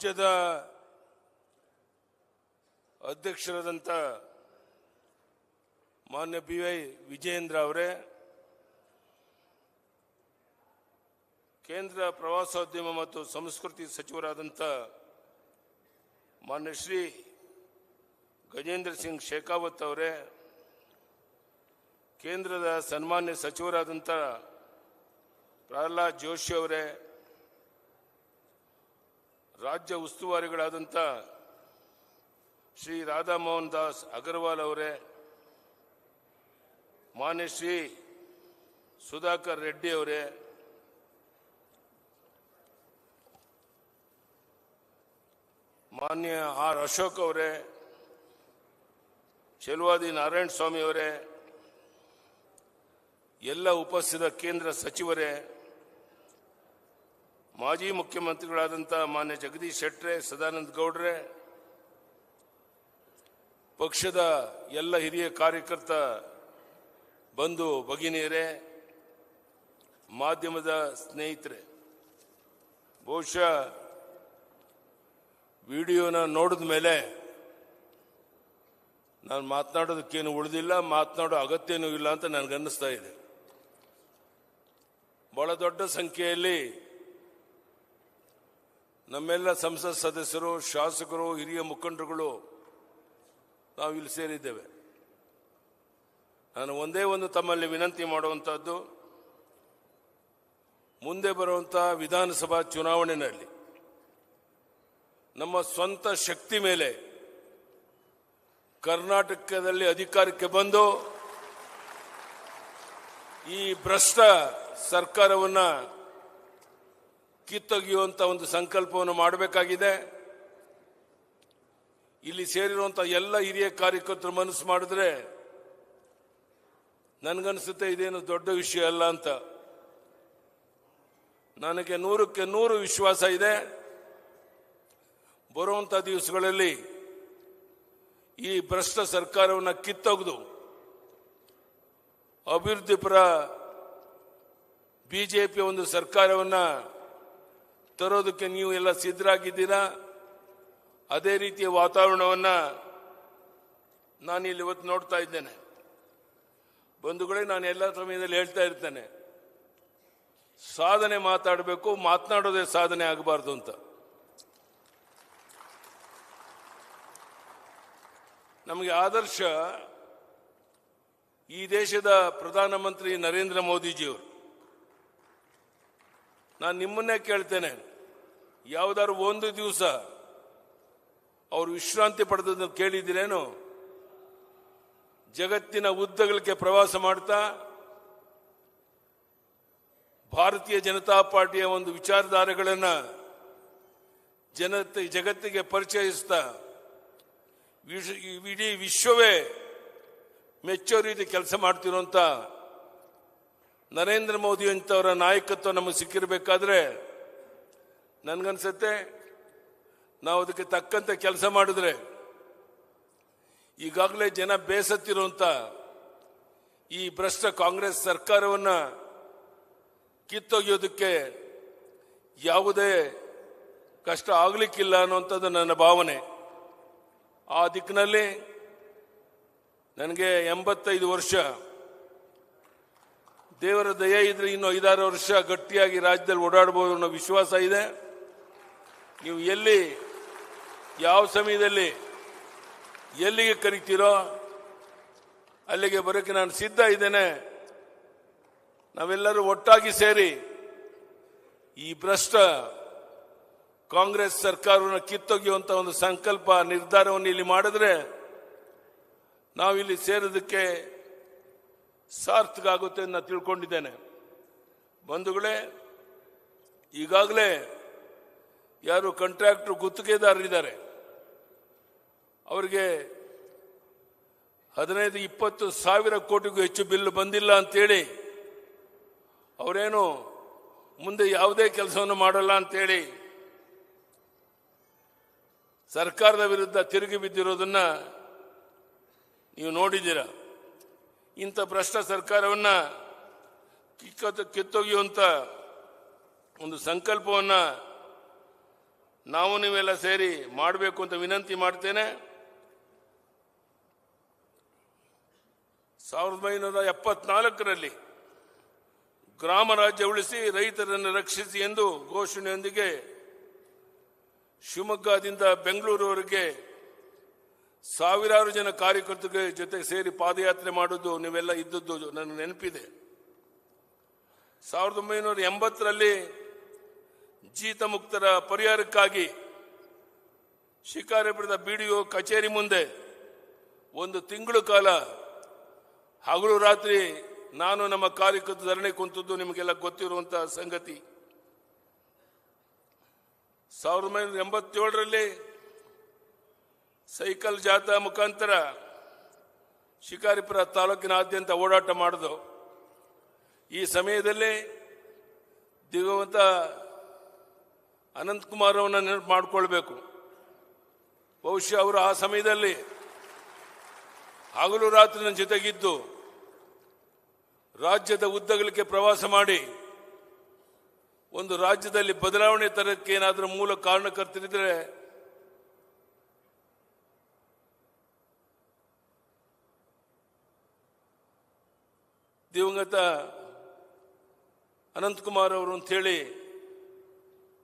ರಾಜ್ಯದ ಅಧ್ಯಕ್ಷರಾದಂಥ ಮಾನ್ಯ ಬಿ ವೈ ವಿಜಯೇಂದ್ರ ಅವರೇ, ಕೇಂದ್ರ ಪ್ರವಾಸೋದ್ಯಮ ಮತ್ತು ಸಂಸ್ಕೃತಿ ಸಚಿವರಾದಂಥ ಮಾನ್ಯ ಶ್ರೀ ಗಜೇಂದ್ರ ಸಿಂಗ್ ಶೇಖಾವತ್ ಅವರೇ, ಕೇಂದ್ರದ ಸನ್ಮಾನ್ಯ ಸಚಿವರಾದಂಥ ಪ್ರಹ್ಲಾದ್ ಜೋಶಿ ಅವರೇ ರಾಜ್ಯ ಉಸ್ತುವಾರಿಗಳಾದಂಥ ಶ್ರೀ ರಾಧಾ ಮೋಹನ್ ದಾಸ್ ಅಗರ್ವಾಲ್ ಅವರೇ, ಮಾನ್ಯ ಶ್ರೀ ಸುಧಾಕರ್ ರೆಡ್ಡಿ ಅವರೇ, ಮಾನ್ಯ ಆರ್ ಅಶೋಕ್ ಅವರೇ, ಚೆಲುವಾದಿ ನಾರಾಯಣ ಸ್ವಾಮಿ ಅವರೇ, ಎಲ್ಲ ಉಪಸ್ಥಿತ ಕೇಂದ್ರ ಸಚಿವರೇ ಮಾಜಿ ಮುಖ್ಯಮಂತ್ರಿಗಳಾದಂಥ ಮಾನ್ಯ ಜಗದೀಶ್ ಶೆಟ್ಟರೆ ಸದಾನಂದ ಗೌಡ್ರೆ, ಪಕ್ಷದ ಎಲ್ಲ ಹಿರಿಯ ಕಾರ್ಯಕರ್ತ ಬಂಧು ಭಗಿನಿಯರೇ, ಮಾಧ್ಯಮದ ಸ್ನೇಹಿತರೆ, ಬಹುಶಃ ವಿಡಿಯೋನ ನೋಡಿದ ಮೇಲೆ ನಾನು ಮಾತನಾಡೋದಕ್ಕೇನು ಉಳಿದಿಲ್ಲ, ಮಾತನಾಡೋ ಅಗತ್ಯನೂ ಇಲ್ಲ ಅಂತ ನನಗನ್ನಿಸ್ತಾ ಇದೆ. ಬಹಳ ದೊಡ್ಡ ಸಂಖ್ಯೆಯಲ್ಲಿ ನಮ್ಮೆಲ್ಲ ಸಂಸತ್ ಸದಸ್ಯರು, ಶಾಸಕರು, ಹಿರಿಯ ಮುಖಂಡರುಗಳು ನಾವು ಇಲ್ಲಿ ಸೇರಿದ್ದೇವೆ. ನಾನು ಒಂದೇ ಒಂದು ತಮ್ಮಲ್ಲಿ ವಿನಂತಿ ಮಾಡುವಂಥದ್ದು ಮುಂದೆ ಬರುವಂಥ ವಿಧಾನಸಭಾ ಚುನಾವಣೆಯಲ್ಲಿ ನಮ್ಮ ಸ್ವಂತ ಶಕ್ತಿ ಮೇಲೆ ಕರ್ನಾಟಕದಲ್ಲಿ ಅಧಿಕಾರಕ್ಕೆ ಬಂದು ಈ ಭ್ರಷ್ಟ ಸರ್ಕಾರವನ್ನ ಕಿತ್ತೊಗೆಯುವಂತ ಒಂದು ಸಂಕಲ್ಪವನ್ನು ಮಾಡಬೇಕಾಗಿದೆ. ಇಲ್ಲಿ ಸೇರಿರುವಂಥ ಎಲ್ಲ ಹಿರಿಯ ಕಾರ್ಯಕರ್ತರು ಮನಸ್ಸು ಮಾಡಿದ್ರೆ ನನಗನ್ಸುತ್ತೆ ಇದೇನು ದೊಡ್ಡ ವಿಷಯ ಅಲ್ಲ ಅಂತ. ನನಗೆ ನೂರಕ್ಕೆ ನೂರು ವಿಶ್ವಾಸ ಇದೆ. ಬರುವಂಥ ದಿವಸಗಳಲ್ಲಿ ಈ ಭ್ರಷ್ಟ ಸರ್ಕಾರವನ್ನು ಕಿತ್ತೊಗೆದು ಅಭಿವೃದ್ಧಿಪರ ಬಿಜೆಪಿ ಒಂದು ಸರ್ಕಾರವನ್ನ ತರೋದಕ್ಕೆ ನೀವು ಎಲ್ಲ ಸಿದ್ಧರಾಗಿದ್ದೀರಾ? ಅದೇ ರೀತಿಯ ವಾತಾವರಣವನ್ನು ನಾನು ಇಲ್ಲಿ ಇವತ್ತು ನೋಡ್ತಾ ಇದ್ದೇನೆ. ಬಂಧುಗಳೇ, ನಾನು ಎಲ್ಲ ಸಮಯದಲ್ಲಿ ಹೇಳ್ತಾ ಇರ್ತೇನೆ. ಸಾಧನೆ ಮಾತಾಡಬೇಕು, ಮಾತನಾಡೋದೇ ಸಾಧನೆ ಆಗಬಾರ್ದು ಅಂತ. ನಮಗೆ ಆದರ್ಶ ಈ ದೇಶದ ಪ್ರಧಾನಮಂತ್ರಿ ನರೇಂದ್ರ ಮೋದಿಜಿಯವರು. ನಾನು ನಿಮ್ಮನ್ನೇ ಕೇಳ್ತೇನೆ. ಯಾವುದಾದ್ರು ಒಂದು ದಿವಸ ಅವರು ವಿಶ್ರಾಂತಿ ಪಡೆದದ್ದು ಕೇಳಿದ್ದೀರೇನು? ಜಗತ್ತಿನ ಉದ್ದಗಳಿಗೆ ಪ್ರವಾಸ ಮಾಡ್ತಾ, ಭಾರತೀಯ ಜನತಾ ಪಾರ್ಟಿಯ ಒಂದು ವಿಚಾರಧಾರೆಗಳನ್ನು ಜನತೆ, ಜಗತ್ತಿಗೆ ಪರಿಚಯಿಸ್ತಾ ಇಡೀ ವಿಶ್ವವೇ ಮೆಚ್ಚೋ ರೀತಿ ಕೆಲಸ ಮಾಡ್ತಿರುವಂತ ನರೇಂದ್ರ ಮೋದಿ ಅಂತವರ ನಾಯಕತ್ವ ನಮಗೆ ಸಿಕ್ಕಿರಬೇಕಾದ್ರೆ ನನಗನ್ಸತ್ತೆ, ನಾವು ಅದಕ್ಕೆ ತಕ್ಕಂತೆ ಕೆಲಸ ಮಾಡಿದ್ರೆ ಈಗಾಗಲೇ ಜನ ಬೇಸತ್ತಿರುವಂತ ಈ ಭ್ರಷ್ಟ ಕಾಂಗ್ರೆಸ್ ಸರ್ಕಾರವನ್ನ ಕಿತ್ತೊಗೆಯೋದಕ್ಕೆ ಯಾವುದೇ ಕಷ್ಟ ಆಗಲಿಕ್ಕಿಲ್ಲ ಅನ್ನುವಂಥದ್ದು ನನ್ನ ಭಾವನೆ. ಆ ದಿಕ್ಕಿನಲ್ಲಿ ನನಗೆ ಎಂಬತ್ತೈದು ವರ್ಷ ದೇವರ ದಯೆ ಇದ್ರೆ ಇನ್ನು ಐದಾರು ವರ್ಷ ಗಟ್ಟಿಯಾಗಿ ರಾಜ್ಯದಲ್ಲಿ ಓಡಾಡಬಹುದು ಅನ್ನೋ ವಿಶ್ವಾಸ ಇದೆ. ನೀವು ಎಲ್ಲಿ, ಯಾವ ಸಮಯದಲ್ಲಿ, ಎಲ್ಲಿಗೆ ಕರಿತೀರೋ, ಅಲ್ಲಿಗೆ ಬರೋಕ್ಕೆ ನಾನು ಸಿದ್ಧ ಇದ್ದೇನೆ. ನಾವೆಲ್ಲರೂ ಒಟ್ಟಾಗಿ ಸೇರಿ ಈ ಭ್ರಷ್ಟ ಕಾಂಗ್ರೆಸ್ ಸರ್ಕಾರವನ್ನು ಕಿತ್ತೊಗೆಯುವಂತ ಒಂದು ಸಂಕಲ್ಪ ನಿರ್ಧಾರವನ್ನು ಇಲ್ಲಿ ಮಾಡಿದ್ರೆ ನಾವಿಲ್ಲಿ ಸೇರೋದಕ್ಕೆ ಸಾರ್ಥಕ ಆಗುತ್ತೆ ನಾನು ತಿಳ್ಕೊಂಡಿದ್ದೇನೆ. ಬಂಧುಗಳೇ, ಈಗಾಗಲೇ ಯಾರು ಕಾಂಟ್ರಾಕ್ಟರ್ ಗುತ್ತಿಗೆದಾರರಿದ್ದಾರೆ. ಅವರಿಗೆ ಹದಿನೈದು, ಇಪ್ಪತ್ತು ಸಾವಿರ ಕೋಟಿಗೂ ಹೆಚ್ಚು ಬಿಲ್ ಬಂದಿಲ್ಲ ಅಂತೇಳಿ, ಅವರೇನು ಮುಂದೆ ಯಾವುದೇ ಕೆಲಸವನ್ನು ಮಾಡಲ್ಲ ಅಂತೇಳಿ, ಸರ್ಕಾರದ ವಿರುದ್ಧ ತಿರುಗಿ ಬಿದ್ದಿರೋದನ್ನು ನೀವು ನೋಡಿದ್ದೀರ? ಇಂಥ ಭ್ರಷ್ಟ ಸರ್ಕಾರವನ್ನು ಕಿಕ್ಕ ಕಿತ್ತೊಗೆಯುವಂಥ ಒಂದು ಸಂಕಲ್ಪವನ್ನು ನಾವು ನೀವೆಲ್ಲ ಸೇರಿ ಮಾಡಬೇಕು ಅಂತ ವಿನಂತಿ ಮಾಡ್ತೇನೆ. ಸಾವಿರದ ಒಂಬೈನೂರ ಎಪ್ಪತ್ನಾಲ್ಕರಲ್ಲಿ ಗ್ರಾಮ ರಾಜ್ಯ ಉಳಿಸಿ ರೈತರನ್ನು ರಕ್ಷಿಸಿ ಎಂದು ಘೋಷಣೆಯೊಂದಿಗೆ ಶಿವಮೊಗ್ಗದಿಂದ ಬೆಂಗಳೂರುವರೆಗೆ ಸಾವಿರಾರು ಜನ ಕಾರ್ಯಕರ್ತರ ಜೊತೆ ಸೇರಿ ಪಾದಯಾತ್ರೆ ಮಾಡಿದ್ದು ನೀವೆಲ್ಲ ಇದ್ದದ್ದು ನನಗೆ ನೆನಪಿದೆ. ಸಾವಿರದ ಒಂಬೈನೂರ ಎಂಬತ್ತರಲ್ಲಿ ಜೀತ ಮುಕ್ತರ ಪರಿಹಾರಕ್ಕಾಗಿ ಶಿಕಾರಿಪುರದ ಬಿಡಿಒ ಕಚೇರಿ ಮುಂದೆ ಒಂದು ತಿಂಗಳು ಕಾಲ ಹಗಲು ರಾತ್ರಿ ನಾನು ನಮ್ಮ ಕಾರ್ಯಕರ್ತ ಧರಣಿ ಕುಂತದ್ದು ನಿಮಗೆಲ್ಲ ಗೊತ್ತಿರುವಂತಹ ಸಂಗತಿ. ಸಾವಿರದ ಒಂಬೈನೂರ ಎಂಬತ್ತೇಳರಲ್ಲಿ ಸೈಕಲ್ ಜಾಥಾ ಮುಖಾಂತರ ಶಿಕಾರಿಪುರ ತಾಲೂಕಿನಾದ್ಯಂತ ಓಡಾಟ ಮಾಡಿದು. ಈ ಸಮಯದಲ್ಲಿ ದಿವಂತ ಅನಂತಕುಮಾರ್ ಅವನ್ನ ನೆನಪು ಮಾಡಿಕೊಳ್ಬೇಕು. ಬಹುಶಃ ಅವರು ಆ ಸಮಯದಲ್ಲಿ ಹಗಲು ರಾತ್ರಿ ನನ್ನ ಜೊತೆಗಿದ್ದು ರಾಜ್ಯದ ಉದ್ದಗಲಕ್ಕೆ ಪ್ರವಾಸ ಮಾಡಿ ಒಂದು ರಾಜ್ಯದಲ್ಲಿ ಬದಲಾವಣೆ ತರಕ್ಕೆ ಏನಾದರೂ ಮೂಲ ಕಾರಣಕರ್ತರಿದ್ರೆ ದಿವಂಗತ ಅನಂತಕುಮಾರ್ ಅವರು ಅಂತೇಳಿ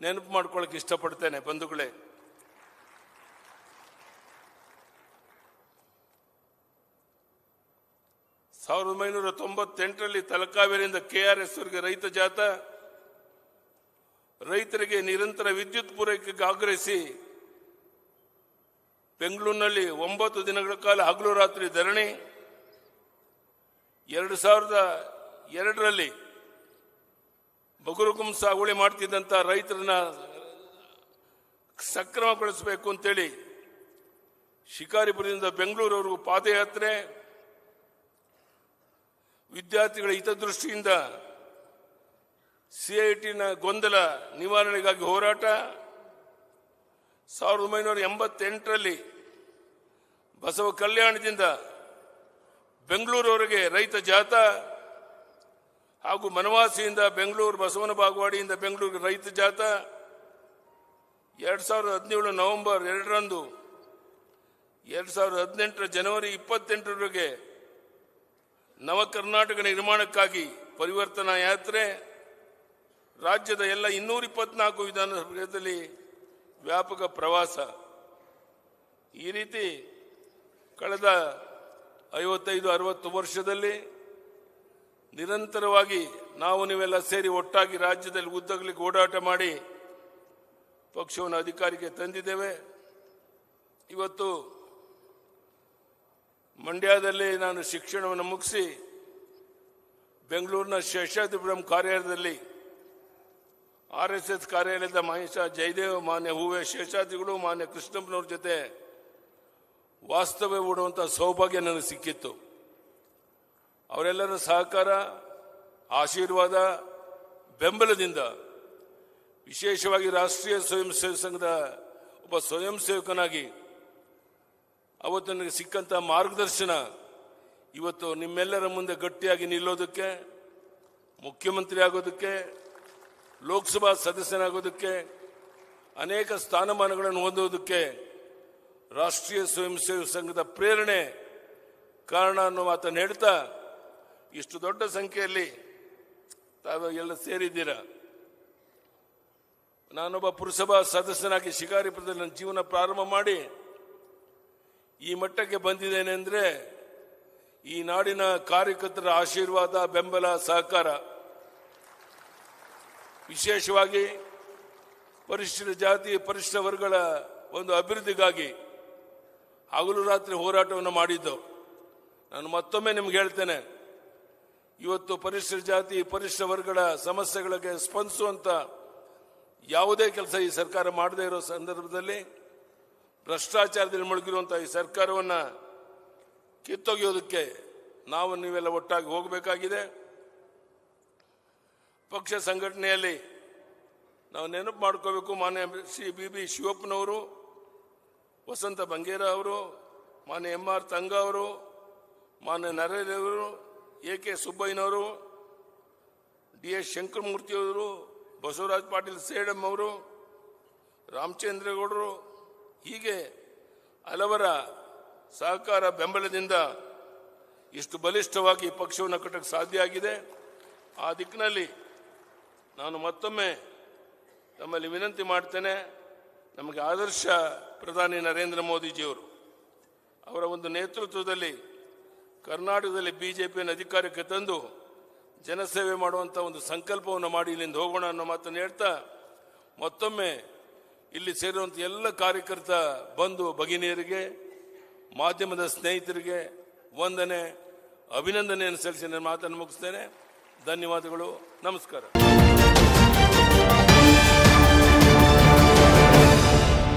ನೆನಪು ಮಾಡ್ಕೊಳ್ಳೋಕೆ ಇಷ್ಟಪಡ್ತೇನೆ, ಬಂಧುಗಳೇ. ಸಾವಿರದ ಒಂಬೈನೂರ ತೊಂಬತ್ತೆಂಟರಲ್ಲಿ ತಲಕಾವೇರಿಯಿಂದ ಆರ್ ಎಸ್ವರ್ಗೆ ರೈತ ಜಾತ, ರೈತರಿಗೆ ನಿರಂತರ ವಿದ್ಯುತ್ ಪೂರೈಕೆಗೆ ಆಗ್ರಹಿಸಿ ಬೆಂಗಳೂರಿನಲ್ಲಿ ಒಂಬತ್ತು ದಿನಗಳ ಕಾಲ ಹಗಲು ರಾತ್ರಿ ಧರಣಿ ಎರಡು ಸಾವಿರದ ಎರಡರಲ್ಲಿ ಬಗುರುಗುಂ ಸಾಗುವಳಿ ಮಾಡ್ತಿದ್ದಂಥ ರೈತರನ್ನ ಸಕ್ರಮಗೊಳಿಸಬೇಕು ಅಂತೇಳಿ ಶಿಕಾರಿಪುರದಿಂದ ಬೆಂಗಳೂರವರೆಗೂ ಪಾದಯಾತ್ರೆ, ವಿದ್ಯಾರ್ಥಿಗಳ ಹಿತದೃಷ್ಟಿಯಿಂದ ಸಿಐಟಿನ ಗೊಂದಲ ನಿವಾರಣೆಗಾಗಿ ಹೋರಾಟ. ಸಾವಿರದ ಒಂಬೈನೂರ ಎಂಬತ್ತೆಂಟರಲ್ಲಿ ಬಸವ ಕಲ್ಯಾಣದಿಂದ ಬೆಂಗಳೂರವರೆಗೆ ರೈತ ಜಾಥಾ ಹಾಗೂ ಮನವಾಸಿಯಿಂದ ಬೆಂಗಳೂರು ಬಸವನ ಬಾಗವಾಡಿಯಿಂದ ಬೆಂಗಳೂರು ರೈತ ಜಾಥಾ ಎರಡ್ ಸಾವಿರದ ಹದಿನೇಳು ನವೆಂಬರ್ ಎರಡರಂದು ಎರಡ್ ಸಾವಿರದ ಹದಿನೆಂಟರ ಜನವರಿ ಇಪ್ಪತ್ತೆಂಟರವರೆಗೆ ನವ ಕರ್ನಾಟಕ ನಿರ್ಮಾಣಕ್ಕಾಗಿ ಪರಿವರ್ತನಾ ಯಾತ್ರೆ, ರಾಜ್ಯದ ಎಲ್ಲ ಇನ್ನೂರ ಇಪ್ಪತ್ನಾಲ್ಕು ವಿಧಾನಸಭೆಯಲ್ಲಿ ವ್ಯಾಪಕ ಪ್ರವಾಸ. ಈ ರೀತಿ ಕಳೆದ ಐವತ್ತೈದು, ಅರವತ್ತು ವರ್ಷದಲ್ಲಿ ನಿರಂತರವಾಗಿ ನಾವು ನೀವೆಲ್ಲ ಸೇರಿ ಒಟ್ಟಾಗಿ ರಾಜ್ಯದಲ್ಲಿ ಉದ್ದಗಲಿಕ್ಕೆ ಓಡಾಟ ಮಾಡಿ ಪಕ್ಷವನ್ನು ಅಧಿಕಾರಕ್ಕೆ ತಂದಿದ್ದೇವೆ. ಇವತ್ತು ಮಂಡ್ಯದಲ್ಲಿ ನಾನು ಶಿಕ್ಷಣವನ್ನು ಮುಗಿಸಿ ಬೆಂಗಳೂರಿನ ಶೇಷಾದ್ರಿಪುರಂ ಕಾರ್ಯಾಲಯದಲ್ಲಿ ಆರ್ ಎಸ್ ಎಸ್ ಕಾರ್ಯಾಲಯದ ಮಹೇಶ ಜಯದೇವ, ಮಾನ್ಯ ಹೂವೆ ಶೇಷಾದ್ರಿಗಳು, ಮಾನ್ಯ ಕೃಷ್ಣಪ್ಪನವ್ರ ಜೊತೆ ವಾಸ್ತವ್ಯ ಹೂಡುವಂಥ ಸೌಭಾಗ್ಯ ನನಗೆ ಸಿಕ್ಕಿತ್ತು. ಅವರೆಲ್ಲರ ಸಹಕಾರ, ಆಶೀರ್ವಾದ, ಬೆಂಬಲದಿಂದ ವಿಶೇಷವಾಗಿ ರಾಷ್ಟ್ರೀಯ ಸ್ವಯಂ ಸೇವಕ ಸಂಘದ ಒಬ್ಬ ಸ್ವಯಂ ಸೇವಕನಾಗಿ ಅವತ್ತು ನನಗೆ ಸಿಕ್ಕಂಥ ಮಾರ್ಗದರ್ಶನ ಇವತ್ತು ನಿಮ್ಮೆಲ್ಲರ ಮುಂದೆ ಗಟ್ಟಿಯಾಗಿ ನಿಲ್ಲೋದಕ್ಕೆ, ಮುಖ್ಯಮಂತ್ರಿ ಆಗೋದಕ್ಕೆ, ಲೋಕಸಭಾ ಸದಸ್ಯನಾಗೋದಕ್ಕೆ, ಅನೇಕ ಸ್ಥಾನಮಾನಗಳನ್ನು ಹೊಂದೋದಕ್ಕೆ ರಾಷ್ಟ್ರೀಯ ಸ್ವಯಂ ಸೇವಕ ಸಂಘದ ಪ್ರೇರಣೆ ಕಾರಣ ಅನ್ನೋ ಮಾತನ್ನು ಹೇಳ್ತಾ, ಇಷ್ಟು ದೊಡ್ಡ ಸಂಖ್ಯೆಯಲ್ಲಿ ತಾವು ಎಲ್ಲ ಸೇರಿದ್ದೀರ? ನಾನೊಬ್ಬ ಪುರಸಭಾ ಸದಸ್ಯನಾಗಿ ಶಿಕಾರಿಪುರದಲ್ಲಿ ನನ್ನ ಜೀವನ ಪ್ರಾರಂಭ ಮಾಡಿ ಈ ಮಟ್ಟಕ್ಕೆ ಬಂದಿದ್ದೇನೆ ಅಂದರೆ ಈ ನಾಡಿನ ಕಾರ್ಯಕರ್ತರ ಆಶೀರ್ವಾದ, ಬೆಂಬಲ, ಸಹಕಾರ ವಿಶೇಷವಾಗಿ ಪರಿಶಿಷ್ಟ ಜಾತಿ, ಪರಿಶಿಷ್ಟ ವರ್ಗಗಳ ಒಂದು ಅಭಿವೃದ್ಧಿಗಾಗಿ ಹಗಲು ರಾತ್ರಿ ಹೋರಾಟವನ್ನು ಮಾಡಿದ್ದು. ನಾನು ಮತ್ತೊಮ್ಮೆ ನಿಮ್ಗೆ ಹೇಳ್ತೇನೆ, ಇವತ್ತು ಪರಿಶಿಷ್ಟ ಜಾತಿ ಪರಿಶಿಷ್ಟ ವರ್ಗಗಳ ಸಮಸ್ಯೆಗಳಿಗೆ ಸ್ಪಂದಿಸುವಂತ ಯಾವುದೇ ಕೆಲಸ ಈ ಸರ್ಕಾರ ಮಾಡದೇ ಇರೋ ಸಂದರ್ಭದಲ್ಲಿ ಭ್ರಷ್ಟಾಚಾರದಲ್ಲಿ ಮುಳುಗಿರುವಂತಹ ಈ ಸರ್ಕಾರವನ್ನ ಕಿತ್ತೊಗೆಯೋದಕ್ಕೆ ನಾವು ನೀವೆಲ್ಲ ಒಟ್ಟಾಗಿ ಹೋಗಬೇಕಾಗಿದೆ. ಪಕ್ಷ ಸಂಘಟನೆಯಲ್ಲಿ ನಾವು ನೆನಪು ಮಾಡ್ಕೋಬೇಕು. ಮಾನ್ಯ ಶ್ರೀ ಬಿ ಬಿ ಶಿವಪ್ಪನವರು ವಸಂತ ಬಂಗೇರ ಅವರು, ಮಾನ್ಯ ಎಂ ಆರ್ ತಂಗ ಅವರು, ಮಾನ್ಯ ನರೇಂದ್ರ ಎ ಕೆ ಸುಬ್ಬಯ್ಯನವರು, ಡಿ ಎಸ್ ಶಂಕರಮೂರ್ತಿಯವರು ಬಸವರಾಜ್ ಪಾಟೀಲ್ ಸೇಡಮ್ ಅವರು, ರಾಮಚಂದ್ರೇಗೌಡರು, ಹೀಗೆ ಹಲವರ ಸಹಕಾರ ಬೆಂಬಲದಿಂದ ಇಷ್ಟು ಬಲಿಷ್ಠವಾಗಿ ಈ ಪಕ್ಷವನ್ನು ಕಟ್ಟಕ್ಕೆ ಸಾಧ್ಯ ಆಗಿದೆ. ಆ ದಿಕ್ಕಿನಲ್ಲಿ ನಾನು ಮತ್ತೊಮ್ಮೆ ತಮ್ಮಲ್ಲಿ ವಿನಂತಿ ಮಾಡ್ತೇನೆ, ನಮಗೆ ಆದರ್ಶ ಪ್ರಧಾನಿ ನರೇಂದ್ರ ಮೋದಿಜಿಯವರು ಅವರ ಒಂದು ನೇತೃತ್ವದಲ್ಲಿ ಕರ್ನಾಟಕದಲ್ಲಿ ಬಿ ಜೆ ಪಿಯನ್ನು ಅಧಿಕಾರಕ್ಕೆ ತಂದು ಜನಸೇವೆ ಮಾಡುವಂಥ ಒಂದು ಸಂಕಲ್ಪವನ್ನು ಮಾಡಿ ಇಲ್ಲಿಂದ ಹೋಗೋಣ ಅನ್ನೋ ಮಾತನ್ನು ಹೇಳ್ತಾ ಮತ್ತೊಮ್ಮೆ ಇಲ್ಲಿ ಸೇರುವಂಥ ಎಲ್ಲ ಕಾರ್ಯಕರ್ತ ಬಂಧು ಭಗಿನಿಯರಿಗೆ, ಮಾಧ್ಯಮದ ಸ್ನೇಹಿತರಿಗೆ ವಂದನೆ, ಅಭಿನಂದನೆಯನ್ನು ಸಲ್ಲಿಸಿ ನನ್ನ ಮಾತನ್ನು ಮುಗಿಸ್ತೇನೆ. ಧನ್ಯವಾದಗಳು. ನಮಸ್ಕಾರ.